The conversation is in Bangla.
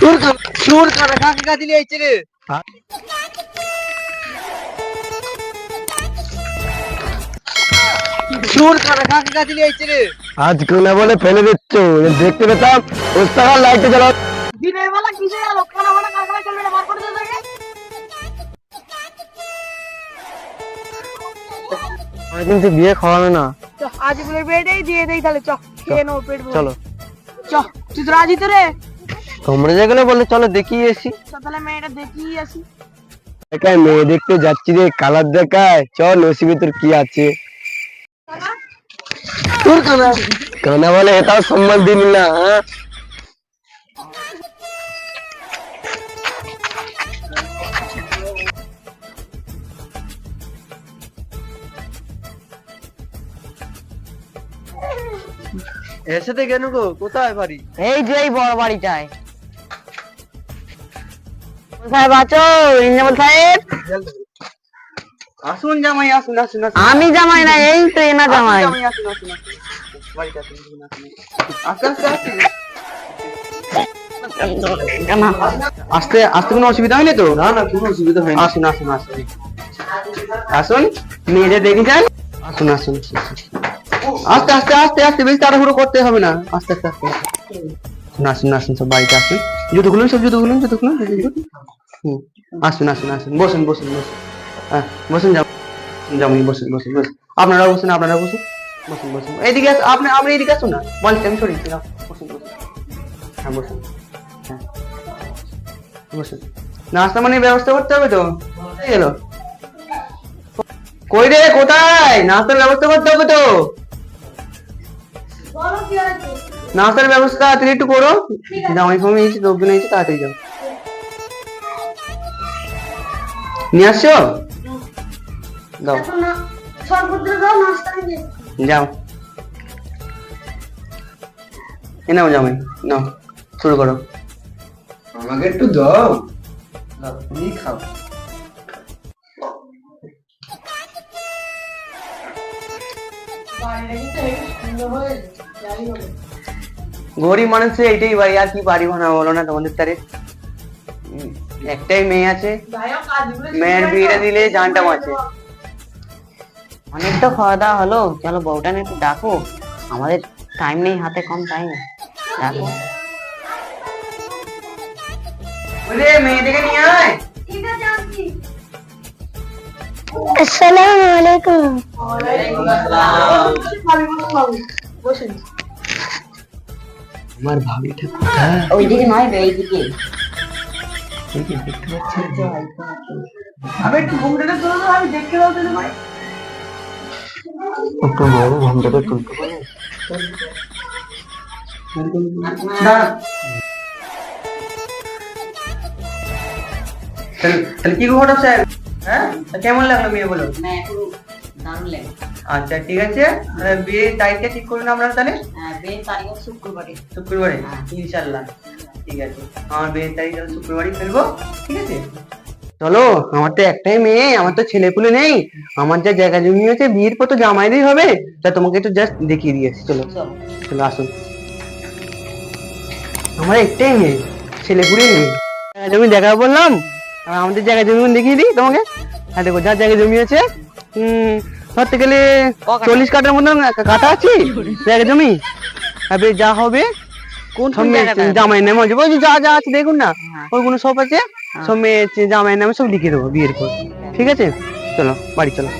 তোর কাকে রে? কাকে রে? আজ কোনা বলে ফেলে দিচ্ছ দেখতে পেতাম ওস্তাকার লাইটে জ্বালাও দিনের বেলা কিসে গেল? কেন বলে কারখানা চলবে বার করে দিতে কিন্তু বিয়ে খাওয়াবে না। চ আজ বলে বেডেই দিয়ে দেই তাহলে। চ খেয়ে নেব পেট চলো। চ তুই তো রাজি তো রে? তোমরা যে গেলে বলে চলো দেখিয়ে আসি। তাহলে মেয়েটা দেখিয়ে আসি। দেখায় মেয়ে দেখতে যাচ্ছি রে কালার দেখায়। চল নসিবে তোর কি আছে? তোর কানা। কানা বলে এটাও সম্মান দিন না হ্যাঁ? কেন গো? কোথায় বাড়ি? এই যে এই বড় বাড়িটায়। সাহেব আছো ইঞ্জামল সাহেব? আসুন জামাই আসুন আসুন আসুন। আমি জামাই না এই তো এনা জামাই। আসুন আস্তে আস্তে কোনো অসুবিধা হয়নি তো? না না কোনো অসুবিধা হয়নি। আসুন আসুন আসুন। আসুন মেয়েদের দেখে যান। আসুন, আসুন। আস্তে আস্তে আস্তে আস্তে, বেশি তাড়াহুড়ো করতে হবে না। আস্তে আস্তে আস্তে আসুন আসুন সব বাড়িতে আসুন। জুতো খুলুন, সব জুতো খুলুন জুতো খুলুন আসুন আসুন আসুন। বসুন বসুন বসুন। হ্যাঁ বসুন, যাও। জামাই বসুন বসুন বসুন। আপনারা বসুন আপনারা বসুন। বসুন বসুন। এইদিকে আসুন, আপনি আপনি এইদিকে আসুন না। বলছি আমি সরি বসুন বসুন। হ্যাঁ বসুন। হ্যাঁ বসুন। নাস্তা মানে ব্যবস্থা করতে হবে তো? এই গেল। কই রে, কোথায়? নাস্তার ব্যবস্থা করতে হবে তো? নাস্তার ব্যবস্থা তুমি একটু করো। জামাই ফামাই এসে লোকজন এসে তাড়াতাড়ি যাও। নিয়ে আসছো? দাও। যাও। এ নাও জামাই নাও শুরু করো। আমাকে একটু দাও। দাও তুমি খাও। গরিব মানুষের এইটাই বাড়ি, আর কি বাড়ি বানাবো বলো না তোমাদের তারে? একটাই মেয়ে আছে, মেয়ের বিয়েটা দিলে জানটা বাঁচে। অনেক তো খাওয়া দাওয়া হলো, চলো বউটা একটু ডাকো। আমাদের টাইম নেই, হাতে কম টাইম ডাকো। মেয়েটাকে নিয়ে আয়। আসসালামু আলাইকুম আমার ভাবিটা কোথায় ওইদিকে নয় এইদিকে। দেখতে পাচ্ছেন আমি একটু ঘুমটা তুলে আমি দেখতে পাবো ভাই একটু বড় ঘন্টাটা তুলতে পারে। তাহলে- কি স্যার হ্যাঁ? কেমন লাগল মেয়ে বলো লাগে আচ্ছা ঠিক আছে। তারিখটা ঠিক করুন আপনারা তাহলে। হ্যাঁ শুক্রবারে। শুক্রবারে? হ্যাঁ। ইনশাল্লাহ ঠিক আছে। আমার বিয়ের তারিখ তাহলে শুক্রবারই ফেলব। ঠিক আছে? চলো আমার তো একটাই মেয়ে আমার তো ছেলে পুলে নেই। আমার যা জায়গা জমি আছে বিয়ের পর তো জামাইদেরই হবে। তা তোমাকে একটু জাস্ট দেখিয়ে দিয়েছি চলো। চলো। আসুন। আমার একটাই মেয়ে ছেলে পুলে নেই জায়গা জমি দেখা বললাম আর আমাদের জায়গায় জমি দেখিয়ে দিই তোমাকে? হ্যাঁ দেখো যার জায়গায় জমি আছে হম ধরতে গেলে চল্লিশ কাটার মতন কাটা আছে? জায়গা জমি? তবে যা হবে। কোন জামাই নামে আছে। যে যা যা আছে দেখুন না। ওইগুলো সব আছে? সব মেয়ে জামাই নামে সব লিখে দেবো বিয়ের পর। ঠিক আছে? চলো বাড়ি চলো।